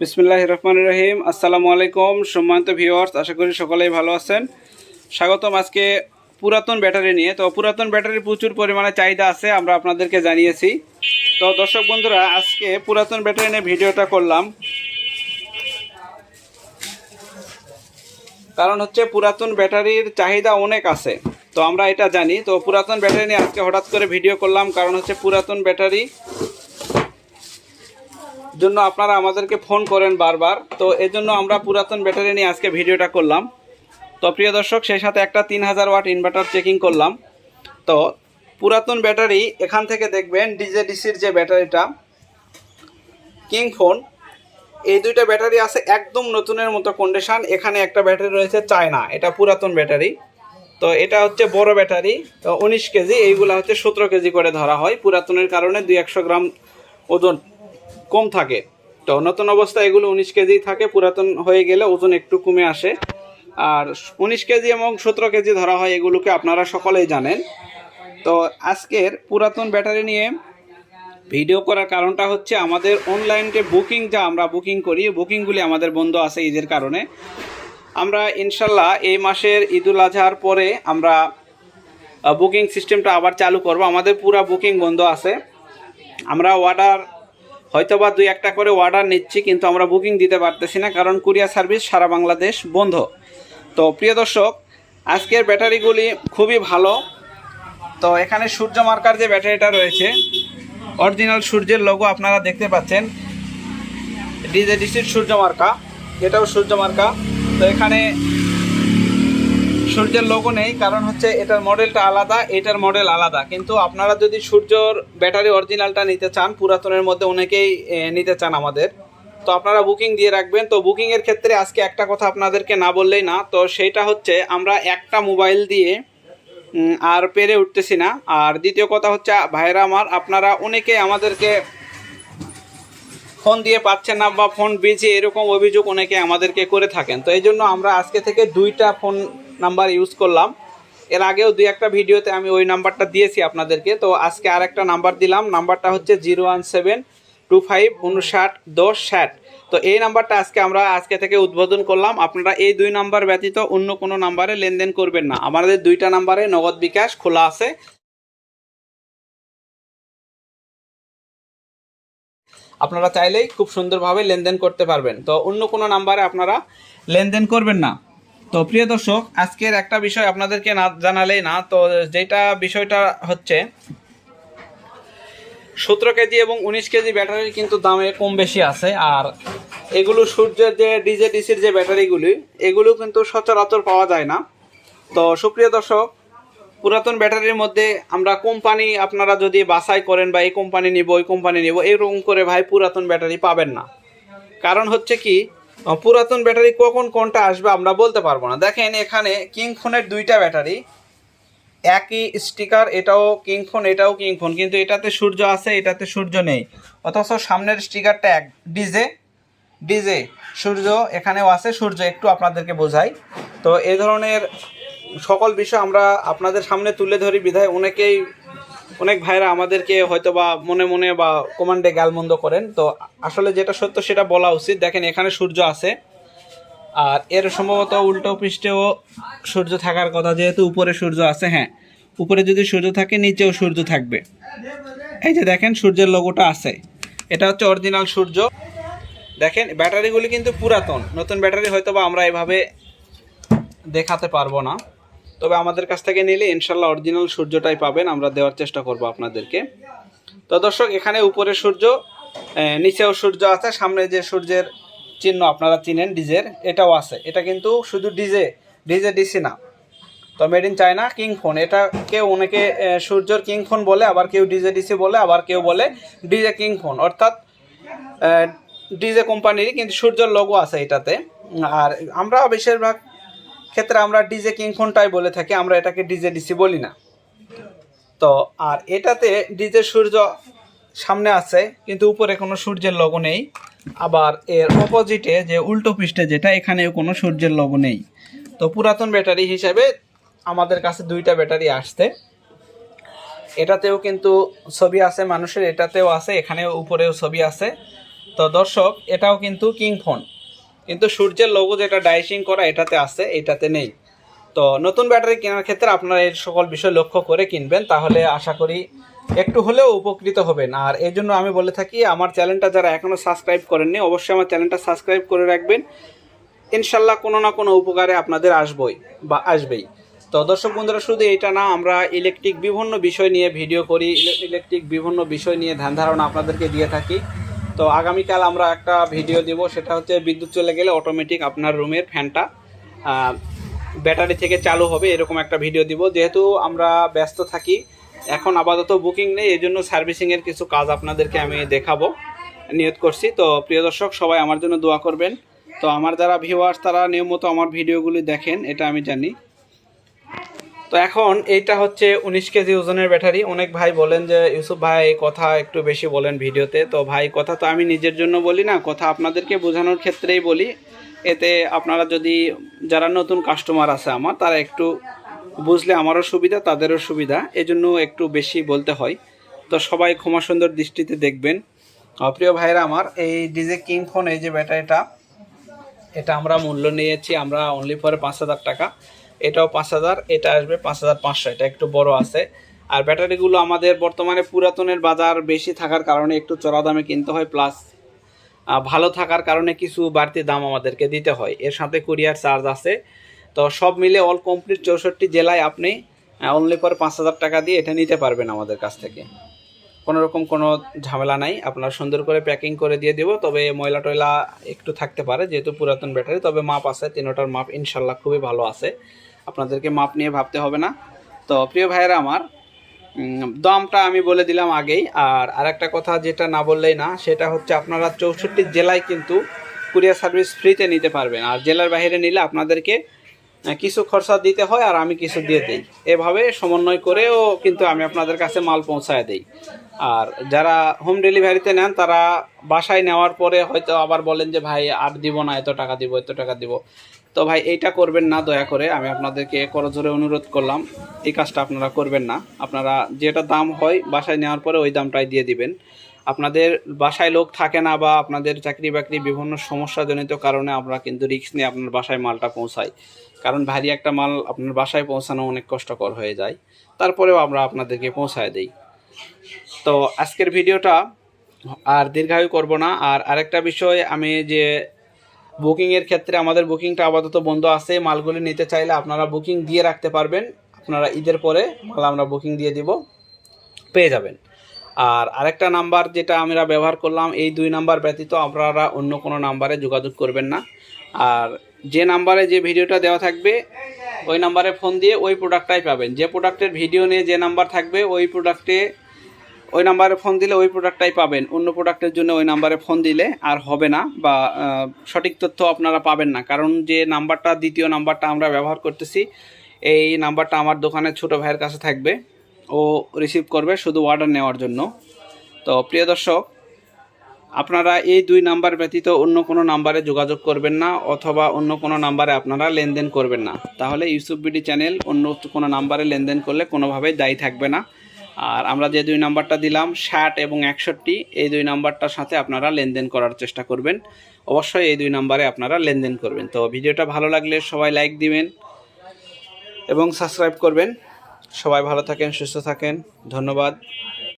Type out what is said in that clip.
বিসমিল্লাহ রহমান রহিম। আসসালামু আলাইকুম, সম্মানিত ভিউয়ার্স, আশা করি সকলেই ভালো আছেন। স্বাগতম আজকে পুরাতন ব্যাটারি নিয়ে। তো পুরাতন ব্যাটারির প্রচুর পরিমাণে চাহিদা আছে, আমরা আপনাদেরকে জানিয়েছি। তো দর্শক বন্ধুরা, আজকে পুরাতন ব্যাটারি নিয়ে ভিডিওটা করলাম। কারণ হচ্ছে পুরাতন ব্যাটারির চাহিদা অনেক আছে। তো আমরা এটা জানি। তো পুরাতন ব্যাটারি নিয়ে আজকে হঠাৎ করে ভিডিও করলাম। কারণ হচ্ছে পুরাতন ব্যাটারি জন্য আপনারা আমাদেরকে ফোন করেন বারবার। তো এই জন্য আমরা পুরাতন ব্যাটারি নিয়ে আজকে ভিডিওটা করলাম। তো প্রিয় দর্শক, সেই সাথে একটা তিন হাজার ওয়াট ইনভার্টার চেকিং করলাম। তো পুরাতন ব্যাটারি এখান থেকে দেখবেন ডিজে ডিসির যে ব্যাটারিটা, কিং ফোন, এই দুইটা ব্যাটারি আছে একদম নতুনের মতো কন্ডিশান এখানে একটা ব্যাটারি রয়েছে চায়না, এটা পুরাতন ব্যাটারি। তো এটা হচ্ছে বড় ব্যাটারি, তো উনিশ কেজি, এইগুলা হচ্ছে সতেরো কেজি করে ধরা হয় পুরাতনের কারণে, দুই একশো গ্রাম ওজন। কম থাকে। তো নতুন অবস্থায় এগুলো উনিশ কেজি থাকে, পুরাতন হয়ে গেলে ওজন একটু কমে আসে। আর উনিশ কেজি এবং সতেরো কেজি ধরা হয় এগুলোকে আপনারা সকলেই জানেন। তো আজকের পুরাতন ব্যাটারি নিয়ে ভিডিও করার কারণটা হচ্ছে আমাদের অনলাইনে বুকিং যা আমরা বুকিং করি বুকিংগুলি আমাদের বন্ধ আছে ঈদের কারণে। আমরা ইনশাল্লাহ এই মাসের ঈদুল আজহার পরে আমরা বুকিং সিস্টেমটা আবার চালু করব। আমাদের পুরা বুকিং বন্ধ আছে। আমরা অর্ডার হয়তো বা দুই একটা করে অর্ডার নিচ্ছি, কিন্তু আমরা বুকিং দিতে পারতেছি না, কারণ কুরিয়ার সার্ভিস সারা বাংলাদেশ বন্ধ। তো প্রিয় দর্শক, আজকের ব্যাটারিগুলি খুবই ভালো। তো এখানে সূর্য মার্কার যে ব্যাটারিটা রয়েছে অরিজিনাল সূর্যের লোগো আপনারা দেখতে পাচ্ছেন। ডিজে ডিসির সূর্য মার্কা এটাও সূর্য মার্কা তো এখানে সূর্যের লোগো নেই, কারণ হচ্ছে এটার মডেলটা আলাদা, এটার মডেল আলাদা। কিন্তু আপনারা যদি সূর্যর ব্যাটারি অরিজিনালটা নিতে চান, পুরাতনের মধ্যে অনেকেই নিতে চান আমাদের। তো আপনারা বুকিং দিয়ে রাখবেন। তো বুকিংয়ের ক্ষেত্রে আজকে একটা কথা আপনাদেরকে না বললেই না। তো সেইটা হচ্ছে, আমরা একটা মোবাইল দিয়ে আর পেরে উঠতেছি না। আর দ্বিতীয় কথা হচ্ছে ভাইরা আমার, আপনারা অনেকে আমাদেরকে ফোন দিয়ে পাচ্ছেন না বা ফোন বিজি এরকম অভিযোগ অনেকে আমাদেরকে করে থাকেন। তো এই জন্য আমরা আজকে থেকে দুইটা ফোন নাম্বার ইউজ করলাম। এর আগেও দুই একটা ভিডিওতে আমি ওই নাম্বারটা দিয়েছি আপনাদেরকে। তো আজকে আর একটা নাম্বার দিলাম। নাম্বারটা হচ্ছে zero one seven two five উনষাট দশ ষাট। তো এই নাম্বারটা আজকে আমরা আজকে থেকে উদ্বোধন করলাম। আপনারা এই দুই নাম্বার ব্যতীত অন্য কোনো নাম্বারে লেনদেন করবেন না। আমাদের দুইটা নাম্বারে নগদ বিকাশ খোলা আছে। আপনারা চাইলেই খুব সুন্দরভাবে লেনদেন করতে পারবেন। তো অন্য কোনো নাম্বারে আপনারা লেনদেন করবেন না। তো প্রিয় দর্শক, আজকের একটা বিষয় আপনাদেরকে না জানালেই না, তো যেটা বিষয়টা হচ্ছে, সতেরো কেজি এবং উনিশ কেজি ব্যাটারির কিন্তু দামে কম বেশি আছে, আর এগুলো সূর্যের যে ডিজে, ডিসির যে ব্যাটারিগুলি, এগুলো কিন্তু সচরাচর পাওয়া যায় না। তো সুপ্রিয় দর্শক, পুরাতন ব্যাটারির মধ্যে আমরা কোম্পানি আপনারা যদি বাছাই করেন বা এই কোম্পানি নিব, ওই কোম্পানি নিব, এরকম করে ভাই পুরাতন ব্যাটারি পাবেন না। কারণ হচ্ছে কি পুরাতন ব্যাটারি কখন কোনটা আসবে আমরা বলতে পারব না। দেখেন এখানে কিং ফোনের দুইটা ব্যাটারি। একই স্টিকার, এটাও কিং ফোন এটাও কিং ফোন কিন্তু এটাতে সূর্য আছে, এটাতে সূর্য নেই। অথচ সামনের স্টিকারটা এক, ডিজে ডিজে, সূর্য, এখানেও আছে, সূর্য একটু আপনাদেরকে বোঝাই। তো এ ধরনের সকল বিষয় আমরা আপনাদের সামনে তুলে ধরি, বিধায় অনেকেই অনেক ভাইরা আমাদেরকে হয়তো বা মনে মনে বা কমান্ডে গালমন্দ করেন। তো আসলে যেটা সত্য সেটা বলা উচিত। দেখেন, এখানে সূর্য আছে। আর এর সম্ভবত উল্টো পৃষ্ঠেও সূর্য থাকার কথা, যেহেতু উপরে সূর্য আছে হ্যাঁ। উপরে যদি সূর্য থাকে, নিচেও সূর্য থাকবে। এই যে দেখেন, সূর্যের লোগোটা আছে। এটা হচ্ছে অরিজিনাল সূর্য। দেখেন, ব্যাটারিগুলি কিন্তু পুরাতন। নতুন ব্যাটারি হয়তো বা আমরা এভাবে দেখাতে পারব না। তবে আমাদের কাছ থেকে নিলে ইনশাল্লাহ অরিজিনাল সূর্যটাই পাবেন, আমরা দেওয়ার চেষ্টা করব আপনাদেরকে। তো দর্শক, এখানে উপরে সূর্য নিচেও সূর্য আছে, সামনে যে সূর্যের চিহ্ন আপনারা চিনেন, ডিজের, এটাও আছে। এটা কিন্তু শুধু ডিজে ডিজে ডিসি না। তো made in China, King phone. এটা কেউ অনেকে সূর্যর কিং ফোন বলে, আবার কেউ ডিজে ডিসি বলে, আবার কেউ বলে ডিজে কিং ফোন। অর্থাৎ ডিজে কোম্পানির কিন্তু সূর্যের লোগো আছে এটাতে। আর আমরা বেশিরভাগ ক্ষেত্রে আমরা ডিজে কিং ফোনটাই বলে থাকি, আমরা এটাকে ডিজে ডিসি বলি না। তো, আর এটাতে ডিজে সূর্য সামনে আছে, কিন্তু উপরে কোনো সূর্যের লোগো নেই। আবার এর অপোজিটে যে উল্টো পৃষ্ঠে যেটা, এখানেও কোনো সূর্যের লোগো নেই। তো পুরাতন ব্যাটারি হিসাবে আমাদের কাছে দুইটা ব্যাটারি আসছে। এটাতেও কিন্তু ছবি আছে, মানুষের এটাতেও আছে, এখানেও উপরেও ছবি আছে। তো দর্শক, এটাও কিন্তু কিং ফোন। কিন্তু সূর্যের লোগো যেটা ডাইসিং করা, এটাতে আছে, এটাতে নেই। তো নতুন ব্যাটারি কেনার ক্ষেত্রে আপনারা এই সকল বিষয় লক্ষ্য করে কিনবেন, তাহলে আশা করি একটু হলেও উপকৃত হবেন। আর এই জন্য আমি বলে থাকি, আমার চ্যানেলটা যারা এখনও সাবস্ক্রাইব করেননি, অবশ্যই আমার চ্যানেলটা সাবস্ক্রাইব করে রাখবেন। ইনশাল্লাহ কোনো না কোনো উপকারে আপনাদের আসবই বা আসবেই। তো দর্শক বন্ধুরা, শুধু এটা না, আমরা ইলেকট্রিক বিভিন্ন বিষয় নিয়ে ভিডিও করি ইলেকট্রিক বিভিন্ন বিষয় নিয়ে ধ্যান ধারণা আপনাদেরকে দিয়ে থাকি। তো আগামীকাল আমরা একটা ভিডিও দিব, সেটা হচ্ছে বিদ্যুৎ চলে গেলে অটোমেটিক আপনার রুমের ফ্যানটা ব্যাটারি থেকে চালু হবে, এরকম একটা ভিডিও দিব। যেহেতু আমরা ব্যস্ত থাকি, এখন আপাতত বুকিং নেই এই জন্য সার্ভিসিংয়ের কিছু কাজ আপনাদেরকে আমি দেখাবো, নিয়ত করছি। তো প্রিয় দর্শক, সবাই আমার জন্য দোয়া করবেন। তো আমার যারা ভিউয়ার্স তারা নিয়মিত আমার ভিডিওগুলি দেখেন, এটা আমি জানি। তো এখন এইটা হচ্ছে উনিশ কেজি ওজনের ব্যাটারি। অনেক ভাই বলেন যে, ইউসুফ ভাই, এই কথা একটু বেশি বলেন ভিডিওতে। তো ভাই, কথা তো আমি নিজের জন্য বলি না, কথা আপনাদেরকে বোঝানোর ক্ষেত্রেই বলি। এতে আপনারা যদি, যারা নতুন কাস্টমার আছে আমার, তারা একটু বুঝলে আমারও সুবিধা, তাদেরও সুবিধা। এজন্য একটু বেশি বলতে হয়। তো সবাই ক্ষমা সুন্দর দৃষ্টিতে দেখবেন। প্রিয় ভাইরা আমার, এই ডিজে কিং ফোন, এই যে ব্যাটারিটা, এটা আমরা মূল্য নিয়েছি, আমরা অনলি ফর পাঁচ হাজার টাকা। এটাও পাঁচ হাজার, এটা আসবে পাঁচ হাজার পাঁচশো, এটা একটু বড় আছে। আর ব্যাটারিগুলো আমাদের বর্তমানে পুরাতনের বাজার বেশি থাকার কারণে একটু চড়া দামে কিনতে হয়, প্লাস ভালো থাকার কারণে কিছু বাড়তি দাম আমাদেরকে দিতে হয়। এর সাথে কুরিয়ার চার্জ আছে। তো সব মিলে অল কমপ্লিট চৌষট্টি জেলায় আপনি অনলি ফর পাঁচ হাজার টাকা দিয়ে এটা নিতে পারবেন আমাদের কাছ থেকে। কোনো রকম কোনো ঝামেলা নাই, আপনার সুন্দর করে প্যাকিং করে দিয়ে দেবো, তবে ময়লা টয়লা একটু থাকতে পারে, যেহেতু পুরাতন ব্যাটারি, তবে মাপ আছে, তিনোটার মাপ ইনশাল্লাহ খুবই ভালো আছে। আপনাদেরকে মাপ নিয়ে ভাবতে হবে না। তো প্রিয় ভাইয়েরা আমার দামটা আমি বলে দিলাম আগেই। আর আরেকটা কথা যেটা না বললেই না, সেটা হচ্ছে আপনারা চৌষট্টি জেলায় কিন্তু কুরিয়ার সার্ভিস ফ্রিতে নিতে পারবেন। আর জেলার বাইরে নিলে আপনাদেরকে কিছু খরচা দিতে হয় আর আমি কিছু দিয়ে দিই। এভাবে সমন্বয় করেও কিন্তু আমি আপনাদের কাছে মাল পৌঁছায় দিই। আর যারা হোম ডেলিভারিতে নেন, তারা বাসায় নেওয়ার পরে হয়তো আবার বলেন যে, ভাই, আর দিব না, এত টাকা দিব, এত টাকা দিব। তো ভাই, এইটা করবেন না, দয়া করে। আমি আপনাদেরকে করজোরে অনুরোধ করলাম। এই কাজটা আপনারা করবেন না। আপনারা যেটা দাম হয় বাসায় নেওয়ার পরে ওই দামটাই দিয়ে দিবেন। আপনাদের বাসায় লোক থাকে না বা আপনাদের চাকরি বাকরি বিভিন্ন সমস্যাজনিত কারণে আমরা কিন্তু রিস্ক নিয়ে আপনার বাসায় মালটা পৌঁছাই। কারণ ভারী একটা মাল আপনার বাসায় পৌঁছানো অনেক কষ্টকর হয়ে যায়। তারপরেও আমরা আপনাদেরকে পৌঁছায় দিই। তো আজকের ভিডিওটা আর দীর্ঘায়ু করব না। আর আরেকটা বিষয় আমি যে বুকিংয়ের ক্ষেত্রে আমাদের বুকিংটা আপাতত বন্ধ আছে, মালগুলি নিতে চাইলে আপনারা বুকিং দিয়ে রাখতে পারবেন। আপনারা ঈদের পরে মাল আমরা বুকিং দিয়ে দিব, পেয়ে যাবেন। আর আরেকটা নাম্বার যেটা আমরা ব্যবহার করলাম, এই দুই নাম্বার ব্যতীত আপনারা অন্য কোনো নাম্বারে যোগাযোগ করবেন না। আর যে নাম্বারে যে ভিডিওটা দেওয়া থাকবে, ওই নাম্বারে ফোন দিয়ে ওই প্রোডাক্টটাই পাবেন। যে প্রোডাক্টের ভিডিও নিয়ে যে নাম্বার থাকবে, ওই প্রোডাক্টে ওই নাম্বারে ফোন দিলে ওই প্রোডাক্টটাই পাবেন। অন্য প্রোডাক্টের জন্য ওই নাম্বারে ফোন দিলে আর হবে না বা সঠিক তথ্য আপনারা পাবেন না। কারণ যে নাম্বারটা, দ্বিতীয় নাম্বারটা আমরা ব্যবহার করতেছি, এই নাম্বারটা আমার দোকানের ছোটো ভাইয়ের কাছে থাকবে। ও রিসিভ করবে শুধু অর্ডার নেওয়ার জন্য। তো প্রিয় দর্শক, আপনারা এই দুই নাম্বার ব্যতীত অন্য কোনো নাম্বারে যোগাযোগ করবেন না অথবা অন্য কোনো নাম্বারে আপনারা লেনদেন করবেন না। তাহলে ইউসুফ বিডি চ্যানেল অন্য কোনো নাম্বারে লেনদেন করলে কোনোভাবেই দায়ী থাকবে না। আর আমরা যে দুই নাম্বারটা দিলাম, ষাট এবং একষট্টি, এই দুই নাম্বারটার সাথে আপনারা লেনদেন করার চেষ্টা করবেন। অবশ্যই এই দুই নাম্বারে আপনারা লেনদেন করবেন। তো ভিডিওটা ভালো লাগলে সবাই লাইক দিবেন এবং সাবস্ক্রাইব করবেন। সবাই ভালো থাকেন, সুস্থ থাকেন। ধন্যবাদ।